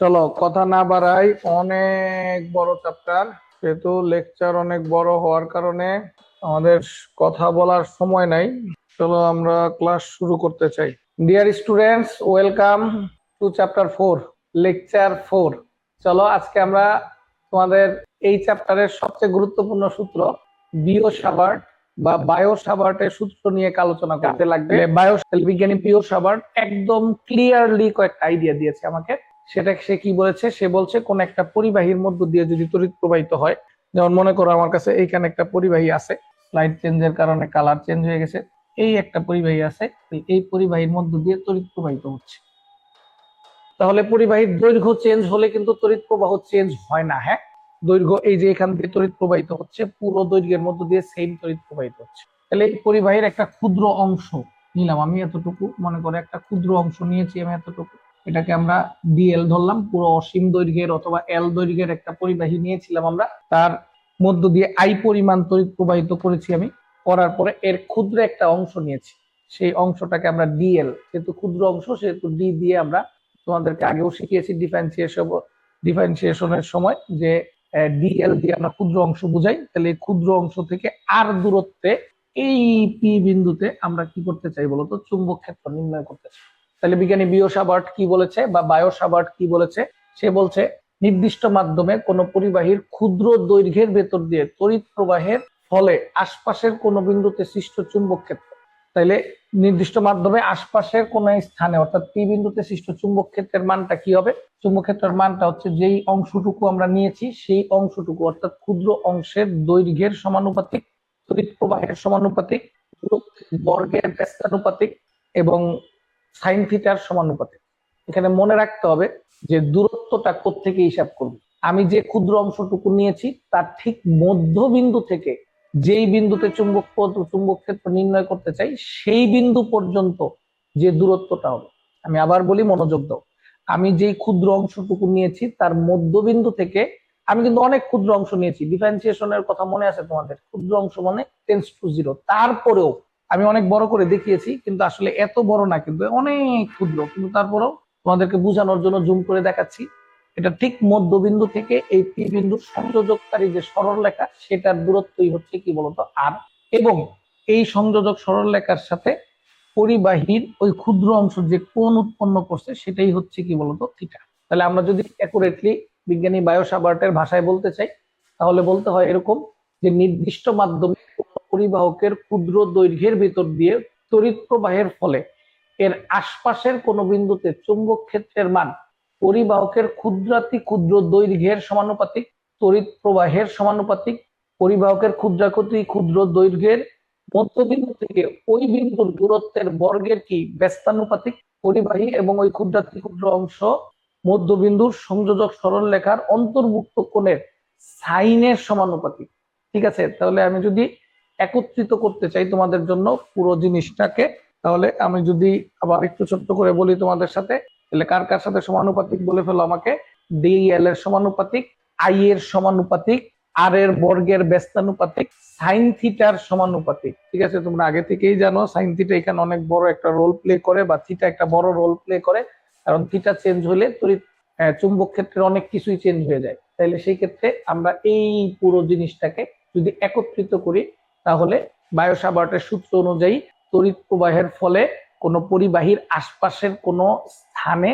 চলো কথা না বাড়াই অনেক বড় চ্যাপ্টার সেহেতু লেকচার অনেক বড় হওয়ার কারণে আমাদের কথা বলার সময় নাই। চলো আমরা ক্লাস শুরু করতে চাই। Dear students welcome to chapter four lecture four চলো আজকে আমরা তোমাদের এই চ্যাপ্টারের সবচেয়ে গুরুত্বপূর্ণ সূত্র বিও সাবার্ট বা বায়ো সাবার্টের সূত্র নিয়ে আলোচনা করতে লাগবে। বায়ো বিজ্ঞানী বিও সাবার্ট একদম ক্লিয়ারলি কয়েকটা আইডিয়া দিয়েছে আমাকে। সেটা সে কি বলেছে? সে বলছে, কোন একটা পরিবাহীর মধ্য দিয়ে যদি তড়িৎ প্রবাহিত হয়, যেমন মনে করো আমার কাছে এইখানে একটা পরিবাহী আছে লাইট চেঞ্জের কারণে কালার চেঞ্জ হয়ে গেছে, এই একটা পরিবাহী আছে, এই পরিবাহীর মধ্য দিয়ে তড়িৎ প্রবাহিত হচ্ছে। তাহলে পরিবাহীর দৈর্ঘ্য চেঞ্জ হলে কিন্তু তড়িৎ প্রবাহ চেঞ্জ হয় না হ্যাঁ? দৈর্ঘ্য এই যে এখান থেকে তড়িৎ প্রবাহিত হচ্ছে, পুরো দৈর্ঘ্যের মধ্য দিয়ে সেম তড়িৎ প্রবাহিত হচ্ছে। তাহলে এই পরিবাহীর একটা ক্ষুদ্র অংশ নিলাম আমি এতটুকু, মনে করে একটা ক্ষুদ্র অংশ নিয়েছি আমি এতটুকু। এটাকে আমরা ডিএল ধরলাম, পুরো অসীম দৈর্ঘ্যের অথবা এল দৈর্ঘ্যের একটা পরিবাহী নিয়েছিলাম আমরা। তার মধ্য দিয়ে আই পরিমাণ তড়িৎ প্রবাহিত করেছি আমি, করার পরে এর ক্ষুদ্র একটা অংশ নিয়েছি। সেই অংশটাকে আমরা ডিএল যেহেতু ক্ষুদ্র অংশ, সেহেতু ডি দিয়ে আমরা তোমাদেরকে আগেও শিখিয়েছি ডিফারেন্সিয়েশন ডিফারেন্সিয়েশনের সময় যে ডিএল দিয়ে আমরা ক্ষুদ্র অংশ বুঝাই। তাহলে ক্ষুদ্র অংশ থেকে আর দূরত্বে এই পি বিন্দুতে আমরা কি করতে চাই বলতো? চুম্বক ক্ষেত্র নির্ণয় করতে চাই। তাহলে বিজ্ঞানী বিও সাবার্ট কি বলেছে বা বায়ো সাবার্ট কি বলেছে? সে বলছে, নির্দিষ্ট মাধ্যমে কোন পরিবাহীর ক্ষুদ্র দৈর্ঘ্যের ভেতর দিয়ে তড়িৎ প্রবাহের ফলে আশপাশের কোন বিন্দুতে সৃষ্ট চুম্বক ক্ষেত্র। তাইলে নির্দিষ্ট মাধ্যমে আশপাশের কোন স্থানে, অর্থাৎ পি বিন্দুতে সৃষ্ট চুম্বক ক্ষেত্রের মানটা কি হবে? চুম্বক ক্ষেত্রের মানটা হচ্ছে যেই অংশটুকু আমরা নিয়েছি, সেই অংশটুকু, অর্থাৎ ক্ষুদ্র অংশের দৈর্ঘ্যের সমানুপাতিক, তড়িৎ প্রবাহের সমানুপাতিক বর্গের ব্যস্তানুপাতিক এবং সাইন থিটার সমানুপাতিক এখানে মনে রাখতে হবে যে দূরত্বটা থেকে হিসাব করব। আমি যে ক্ষুদ্র অংশটুকু নিয়েছি, তার ঠিক মধ্যবিন্দু থেকে যেই বিন্দুতে চুম্বক চুম্বক ক্ষেত্র নির্ণয় করতে চাই, সেই বিন্দু পর্যন্ত যে দূরত্বটা হবে। আমি আবার বলি, মনোযোগ দাও। আমি যেই ক্ষুদ্র অংশটুকু নিয়েছি, তার মধ্যবিন্দু থেকে আমি কিন্তু অনেক ক্ষুদ্র অংশ নিয়েছি। ডিফারেন্সিয়েশনের কথা মনে আছে তোমাদের। ক্ষুদ্র অংশ মানে টেন্স টু জিরো তারপরেও আমি অনেক বড় করে দেখিয়েছি, কিন্তু আসলে এত বড় না, কিন্তু অনেক ক্ষুদ্র। কিন্তু তারপরেও তোমাদেরকে বোঝানোর জন্য জুম করে দেখাচ্ছি। এটা ঠিক মধ্যবিন্দু থেকে এই পি বিন্দু সংযোজককারী যে সরল লেখা সেটার দূরত্বই হচ্ছে কি বলতো? আর। এবং এই সংযোজক সরল লেখার সাথে পরিবাহীর ওই ক্ষুদ্র অংশ যে কোন উৎপন্ন করছে, সেটাই হচ্ছে কি বলতো? থিটা। তাহলে আমরা যদি অ্যাকুরেটলি বিজ্ঞানী বায়োসাবার্টের ভাষায় বলতে চাই, তাহলে বলতে হয় এরকম যে নির্দিষ্ট মাধ্যমে পরিবাহকের ক্ষুদ্র দৈর্ঘ্যের ভিতর দিয়ে তড়িৎ প্রবাহের ফলে এর আশপাশের কোন বিন্দুতে চুম্বক ক্ষেত্রের মান পরিবাহকের ক্ষুদ্রাতি ক্ষুদ্র দৈর্ঘ্যের সমানুপাতিক তড়িৎ প্রবাহের সমানুপাতিক, পরিবাহকের ক্ষুদ্রাকতি ক্ষুদ্র দৈর্ঘ্যের মধ্যবিন্দু থেকে ওই বিন্দুর দূরত্বের বর্গের কি ব্যস্তানুপাতিক, পরিবাহী এবং ওই ক্ষুদ্রাতি ক্ষুদ্র অংশ মধ্যবিন্দুর সংযোজক সরল লেখার অন্তর্ভুক্ত কোণের সাইনের সমানুপাতিক। ঠিক আছে? তাহলে আমি যদি একত্রিত করতে চাই তোমাদের জন্য পুরো জিনিসটাকে, তাহলে আমি যদি আবার একটু ছোট্ট করে বলি তোমাদের সাথে, তাহলে কার কার সাথে সমানুপাতিক বলে ফেলো আমাকে? ডি এল এর সমানুপাতিক আই এর সমানুপাতিক আর এর বর্গের ব্যস্তানুপাতিক সাইন থিটার সমানুপাতিক। ঠিক আছে, তোমরা আগে থেকেই জানো সাইন থিটা এখানে অনেক বড় একটা রোল প্লে করে বা থিটা একটা বড় রোল প্লে করে, কারণ থিটা চেঞ্জ হলে তড়িৎ চুম্বক ক্ষেত্রে অনেক কিছুই চেঞ্জ হয়ে যায়। তাইলে সেই ক্ষেত্রে আমরা এই পুরো জিনিসটাকে যদি একত্রিত করি তাহলে বায়োসাবার্টের সূত্র অনুযায়ী তড়িৎ প্রবাহের ফলে কোন পরিবাহীর আশপাশের কোন স্থানে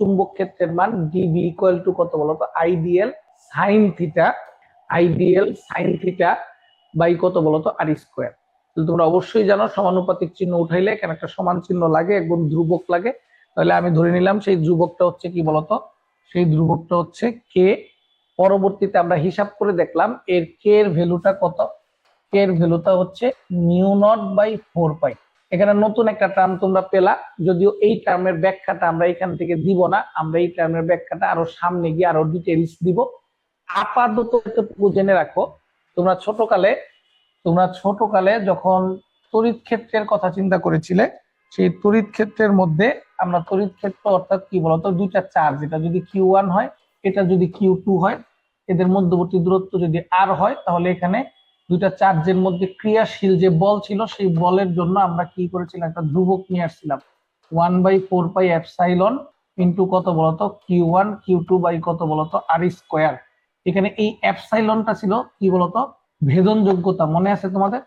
চুম্বক ক্ষেত্রের মান ডিবি ইকুয়াল টু কত বলতো IDL sine theta IDL sine theta by কত বলতো আর স্কোয়ার তোমরা অবশ্যই জানো, সমানুপাতিক চিহ্ন উঠাইলে কেন একটা সমান চিহ্ন লাগে একদম ধ্রুবক লাগে। তাহলে আমি ধরে নিলাম সেই ধ্রুবকটা হচ্ছে কি বলতো সেই ধ্রুবকটা হচ্ছে কে পরবর্তীতে আমরা হিসাব করে দেখলাম এর কে এর ভ্যালুটা কত? এর ভ্যালুটা হচ্ছে mu nought by four pi. এখানে নতুন একটা টার্ম তোমরা পেলা, যদিও এই টার্মের ব্যাখ্যাটা আমরা এখান থেকে দিব না, আমরা এই টার্মের ব্যাখ্যাটা আরও সামনে গিয়ে আরও ডিটেলস দিব। আপাতত এতটুকু জেনে রাখো, তোমরা ছোটকালে তোমরা ছোটকালে যখন তড়িৎ ক্ষেত্রের কথা চিন্তা করেছিলে, সেই তড়িৎ ক্ষেত্রের মধ্যে আমরা তড়িৎ ক্ষেত্র অর্থাৎ কি বলতো? দুইটা চার্জ, এটা যদি কিউ ওয়ান হয়, এটা যদি কিউ টু হয়, এদের মধ্যবর্তী দূরত্ব যদি আর হয়, তাহলে এখানে দুইটা চার্জের মধ্যে ক্রিয়াশীল যে বল ছিল, সেই বলের জন্য আমরা কি করেছিলাম? একটা ধ্রুবক নিয়ে আসছিলাম। One by four pi epsilon into কত বলতো? Q one, q two by কত বলতো? R square. এখানে এই অ্যাপসাইলনটা ছিল কি বলতো? ভেদন যোগ্যতা মনে আছে তোমাদের?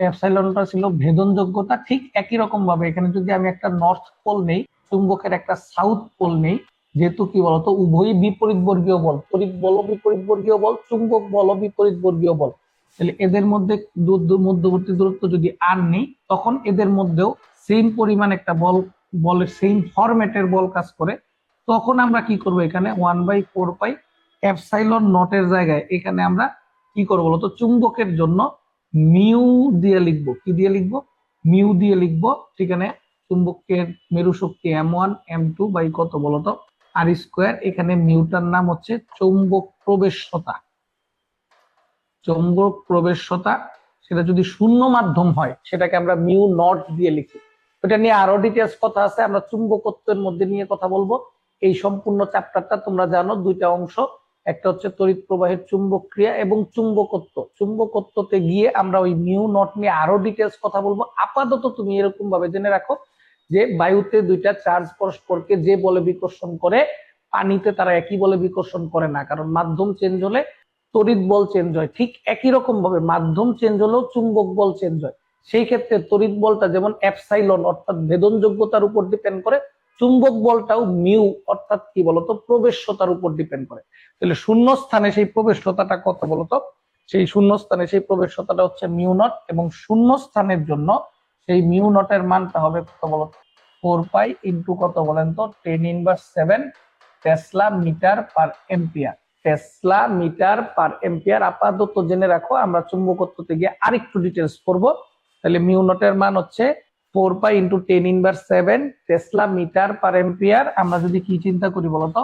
অ্যাপসাইলনটা ছিল ভেদন যোগ্যতা ঠিক একই রকম ভাবে এখানে যদি আমি একটা নর্থ পোল নেই, চুম্বকের একটা সাউথ পোল নেই, যেহেতু কি বলতো? উভয়ই বিপরীত বর্গীয় বল। বল বিপরীত বর্গীয় বল, চুম্বক বল বিপরীত বর্গীয় বল। তাহলে এদের মধ্যে মধ্যবর্তী দূরত্ব যদি আর নেই, তখন এদের মধ্যেও সেম পরিমাণ একটা বল, বলের সেম ফরম্যাটের বল কাজ করে। তখন আমরা কি করব এখানে? One by four pi epsilon নটের জায়গায় এখানে আমরা কি করব বলতো? চুম্বকের জন্য মিউ দিয়ে লিখব। কি দিয়ে লিখব? মিউ দিয়ে লিখব সেখানে চুম্বকের মেরু শক্তি m one m two by কত বলতো? আর স্কোয়ার এখানে মিউটার নাম হচ্ছে চৌম্বক প্রবেশতা। চৌম্বক প্রবেশতা, সেটা যদি শূন্য মাধ্যম হয়, সেটাকে আমরা মিউ নট দিয়ে লিখি। এটা নিয়ে আরও ডিটেলস কথা আছে, আমরা চুম্বকত্বের মধ্যে নিয়ে কথা বলব। এই সম্পূর্ণ চ্যাপ্টারটা তোমরা জানো, দুইটা অংশ। একটা হচ্ছে তড়িৎ প্রবাহের চুম্বক ক্রিয়া এবং চুম্বকত্ব। চুম্বকত্বতে গিয়ে আমরা ওই মিউ নট নিয়ে আরও ডিটেলস কথা বলব। আপাতত তুমি এরকম ভাবে জেনে রাখো যে বায়ুতে দুইটা চার্জ পরস্পরকে যে বলে বিকর্ষণ করে, পানিতে তারা একই বলে বিকর্ষণ করে না, কারণ মাধ্যম চেঞ্জ হলে তড়িৎ বল চেঞ্জ হয়। ঠিক একই রকম ভাবে মাধ্যম চেঞ্জ হলেও চুম্বক বল চেঞ্জ হয়। সেই ক্ষেত্রে তড়িৎ বলটা যেমন অ্যাপসাইলন অর্থাৎ ভেদন যোগ্যতার উপর ডিপেন্ড করে, চুম্বক বলটাও মিউ অর্থাৎ কি বলতো? প্রবেশ্যতার উপর ডিপেন্ড করে। তাহলে শূন্য স্থানে সেই প্রবেশ্যতাটা কত বলতো? সেই শূন্য স্থানে সেই প্রবেশ্যতাটা হচ্ছে মিউ নট এবং শূন্য স্থানের জন্য সেই মিউ নটের মানটা হবে কত বলতো? ফোর পাই ইন্টু কত বলেন তো? Ten inverse seven tesla metre per ampere tesla metre per ampere আপাতত জেনে রাখো, আমরা চুম্বকত্বতে গিয়ে আরেকটু ডিটেলস করব তাহলে মিউ নটের মান হচ্ছে four pi into ten inverse seven tesla metre per ampere আমরা যদি কি চিন্তা করি বলতো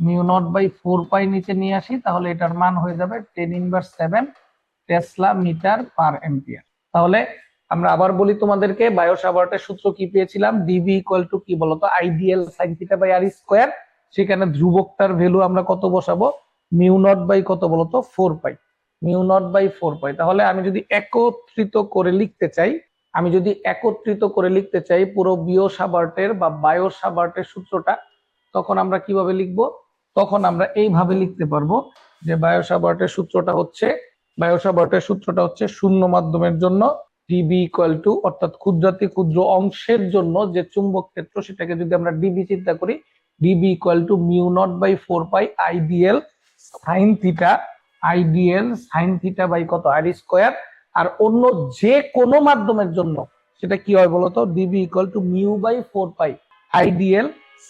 mu nought by four pi নিচে নিয়ে আসি, তাহলে এটার মান হয়ে যাবে ten inverse seven tesla metre per ampere তাহলে আমরা আবার বলি তোমাদেরকে বায়োসাভার্টের সূত্র কি পেয়েছিলাম? ডিবি ইকুয়াল টু কি বলতো IDL sine theta by r square সেখানে ধ্রুবকটার ভ্যালু আমরা কত বসাবো? মিউ নট বাই কত বলতো? Four pi. Mu nought by four pi. তাহলে আমি যদি একত্রিত করে লিখতে চাই, আমি যদি একত্রিত করে লিখতে চাই পুরো বিও সাবার্টের বা বায়ো সাবার্টের সূত্রটা, তখন আমরা কীভাবে লিখব? তখন আমরা এইভাবে লিখতে পারব যে বায়ো সাবার্টের সূত্রটা হচ্ছে বায়ো সাবার্টের সূত্রটা হচ্ছে শূন্য মাধ্যমের জন্য ডিবি ইকুয়াল টু অর্থাৎ ক্ষুদ্রাতি ক্ষুদ্র অংশের জন্য যে চুম্বক ক্ষেত্র, সেটাকে যদি আমরা ডিবি চিন্তা করি DB equal to mu nought by four pi IDL sine theta, IDL, sine theta by কত? R square. আর অন্য যে কোনো মাধ্যমের জন্য, সেটা কি হয় বলতো? DB equal to mu by four pi. IDL,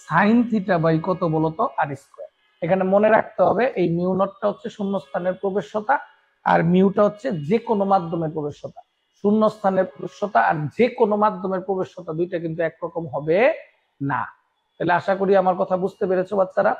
sine theta by কত বলতো? R square. এখানে মনে রাখতে হবে, এই মিউ নটটা হচ্ছে শূন্যস্থানের প্রবেশ্যতা, আর মিউটা হচ্ছে যে কোনো মাধ্যমের প্রবেশ্যতা। শূন্যস্থানের প্রবেশ্যতা আর যে কোনো মাধ্যমের প্রবেশ্যতা, দুইটা কিন্তু একরকম হবে না। তাহলে আশা করি আমার কথা বুঝতে পেরেছ বাচ্চারা।